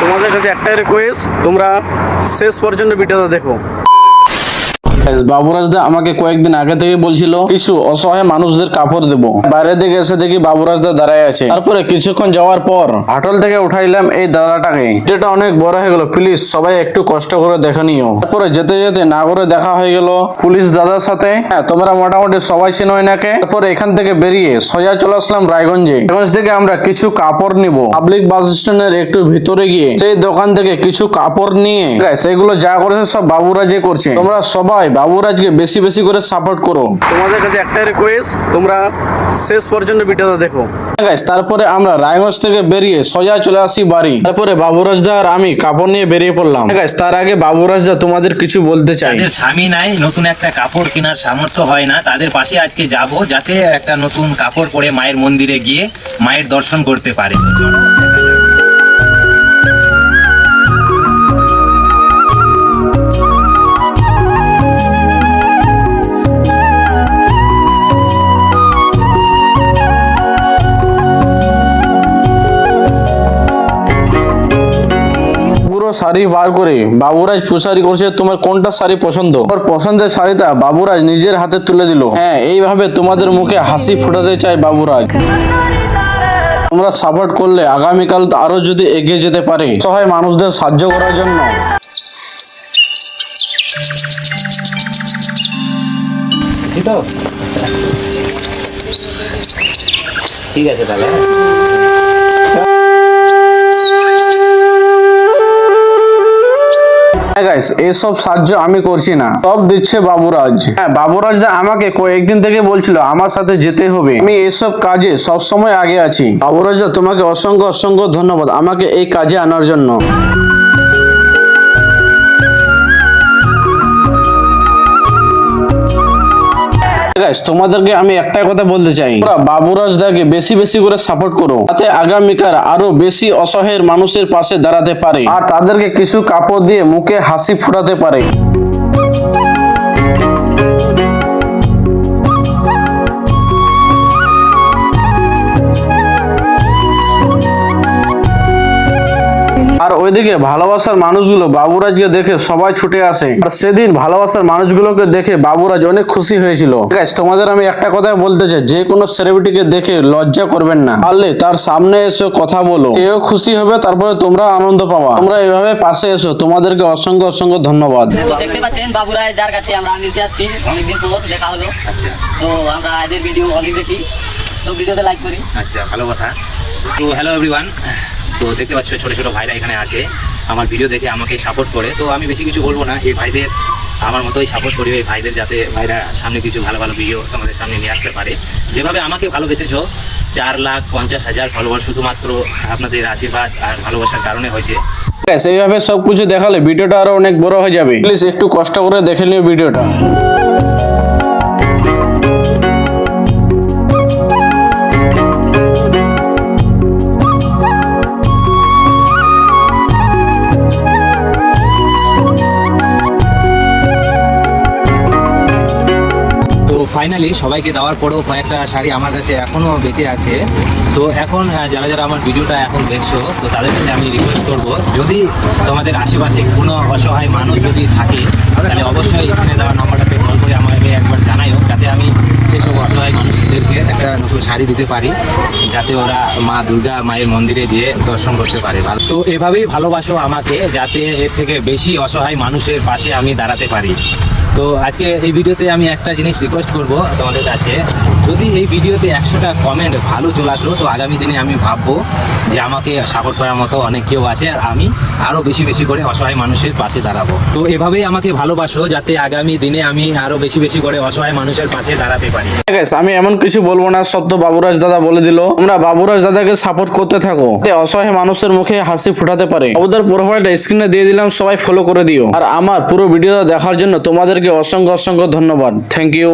তোমাদের কাছে একটাই রিকোয়েস্ট তোমরা শেষ পর্যন্ত ভিডিওটা দেখো। বাবুরাজ দা আমাকে কয়েকদিন আগে থেকে বলছিল, কিছু অসহায় মানুষদের কাপড় দেবো। বাইরে থেকে এসে দেখি বাবুরাজ দা দাঁড়ায় আছে। তারপরে কিছুক্ষণ যাওয়ার পর হাটল থেকে উঠাইলাম এই দাদাটাকে। যেটা অনেক বড় হয়ে গেল। প্লিজ সবাই একটু কষ্ট করে দেখে নিও। তারপরে যেতে যেতে নাগরে দেখা হয়ে গেল পুলিশ দাদার সাথে। হ্যাঁ তোমরা মোটামুটি সবাই চিনো এনাকে তারপরে এখান থেকে বেরিয়ে সোজা চলে আসলাম রায়গঞ্জে। রায়গঞ্জ থেকে আমরা কিছু কাপড় নিব। পাবলিক বাস স্ট্যান্ডের একটু ভিতরে গিয়ে সেই দোকান থেকে কিছু কাপড় নিয়ে সেগুলো যা করেছে সব বাবুরাজে করছে। তোমরা সবাই বাবুরাজকে বেশি বেশি করে সাপোর্ট করো। তোমাদের কাছে একটাই রিকোয়েস্ট তোমরা শেষ পর্যন্ত ভিডিওটা দেখো। গাইস তারপরে আমরা রায়গঞ্জ থেকে বেরিয়ে সোজা চলে আসি বাড়ি। তারপরে বাবুরাজদা আর আমি কাপড় নিয়ে বেরিয়ে পড়লাম। গাইস তার আগে বাবুরাজ দা তোমাদের কিছু বলতে চাই। যাদের স্বামী নাই নতুন একটা কাপড় কেনার সামর্থ্য হয় না। তাদের পাশে আজকে যাব যাতে একটা নতুন কাপড় পরে মায়ের মন্দিরে গিয়ে মায়ের দর্শন করতে পারে। শাড়ি বার করে বাবুরাজ ফুসারি করছে তোমার কোনটা শাড়ি পছন্দ? ওর পছন্দের শাড়িটা বাবুরাজ নিজের হাতে তুলে দিল। হ্যাঁ এইভাবে তোমাদের মুখে হাসি ফোটাতে চায় বাবুরাজ। তোমরা সাপোর্ট করলে আগামীকাল তো আরও যদি এগিয়ে যেতে পারে। সহায় মানুষদের সাহায্য করার জন্য। ঠিক আছে তাহলে। এইসব সাহায্য আমি করছি না। সব দিচ্ছে বাবুরাজ। হ্যাঁ বাবুরাজ আমাকে কয়েকদিন থেকে বলছিল, আমার সাথে যেতে হবে। আমি এসব কাজে সব সময় আগে আছি। বাবুরাজ তোমাকে অসংখ্য অসংখ্য ধন্যবাদ আমাকে এই কাজে আনার জন্য। গাইস তোমাদেরকে আমি একটাই কথা বলতে চাই। বাবুরাজ দাকে বেশি বেশি করে সাপোর্ট করো। যাতে আগামীকাল আরও বেশি অসহায়ের মানুষের পাশে দাঁড়াতে পারে। আর তাদেরকে কিছু কাপড় দিয়ে মুখে হাসি ফুটাতে পারে। আর ওইদিকে ভালোবাসার মানুষগুলো বাবুরাজকে দেখে সবাই ছুটে আসে। আর সেদিন ভালোবাসার মানুষগুলোকে দেখে বাবুরাজ অনেক খুশি হয়েছিল। তোমাদের আমি একটা কথা বলতে চাই যে কোনো সেলিব্রিটিকে দেখে লজ্জা করবেন না। পারলে তার সামনে এসে কথা বলো। সেও খুশি হবে তারপরে তোমরা আনন্দ পাওয়া তোমরা এইভাবে পাশে এসো। তোমাদেরকে অসংখ্য অসংখ্য ধন্যবাদ। দেখতে পাচ্ছেন বাবুরায় যার কাছে আমরা মিলতে আসছি। অনেকদিন পর দেখা হলো। তো আমরা এদের ভিডিও অনেক দেখি। তো ভিডিওতে লাইক করি। আচ্ছা ভালো কথা। তো হ্যালো এভরিওয়ান তো দেখতে পাচ্ছ ছোট ছোট ভাইরা এখানে আছে। আমার ভিডিও দেখে আমাকে সাপোর্ট করে। তো আমি বেশি কিছু বলব না। এই ভাইদের, আমার মতোই সাপোর্ট করি এই ভাইদের যাতে ভাইরা সামনে কিছু ভালো ভালো ভিডিও তোমাদের সামনে নিয়ে আসতে পারে। যেভাবে আমাকে ভালোবেসেছো, চার লাখ পঞ্চাশ হাজার ফলোয়ার শুধুমাত্র আপনাদের আশীর্বাদ আর ভালোবাসার কারণে হয়েছে। এইভাবে সবকিছু দেখালে ভিডিওটা আরও অনেক বড় হয়ে যাবে। প্লিজ একটু কষ্ট করে দেখে নিও ভিডিওটা। ফাইনালি সবাইকে দেওয়ার পরেও কয়েকটা শাড়ি আমার কাছে এখনও বেঁচে আছে। তো এখন যারা যারা আমার ভিডিওটা এখন দেখছ, তো তাদের কাছে আমি রিকোয়েস্ট করব, যদি তোমাদের আশেপাশে কোনো অসহায় মানুষ যদি থাকে, তাহলে অবশ্যই স্ক্রিনে দেওয়ার নাম্বারটাতে কল করে আমাকে একবার জানাইও যাতে আমি সেসব অসহায় মানুষদেরকে একটা নতুন শাড়ি দিতে পারি, যাতে ওরা মা দুর্গা মায়ের মন্দিরে যেয়ে দর্শন করতে পারে। ভালো তো এভাবেই ভালোবাসো আমাকে, যাতে এর থেকে বেশি অসহায় মানুষের পাশে আমি দাঁড়াতে পারি। তো আজকে এই ভিডিওতে আমি একটা জিনিস রিকোয়েস্ট করব তোমাদের কাছে। যদি এই ভিডিওতে একশোটা কমেন্ট ভালো চলে আসলো, তো আগামী দিনে আমি ভাববো যে আমাকে সাপোর্ট করার মতো অনেক কেউ আছে, আর আমি আরও বেশি বেশি করে অসহায় মানুষের পাশে দাঁড়াবো। তো এভাবেই আমাকে ভালোবাসো, যাতে আগামী দিনে আমি আরও বেশি বেশি করে অসহায় মানুষের পাশে দাঁড়াতে পারি। আমি এমন কিছু বলব না তো বাবুরাজ দাদা বলে দিল আমরা বাবুরাজ দাদাকে সাপোর্ট করতে থাকো। অসহায় মানুষের মুখে হাসি ফুটাতে পারে। ওদের প্রোফাইলটা স্ক্রিনে দিয়ে দিলাম, সবাই ফলো করে দিও। আর আমার পুরো ভিডিওটা দেখার জন্য তোমাদেরকে অসংখ্য অসংখ্য ধন্যবাদ। Thank you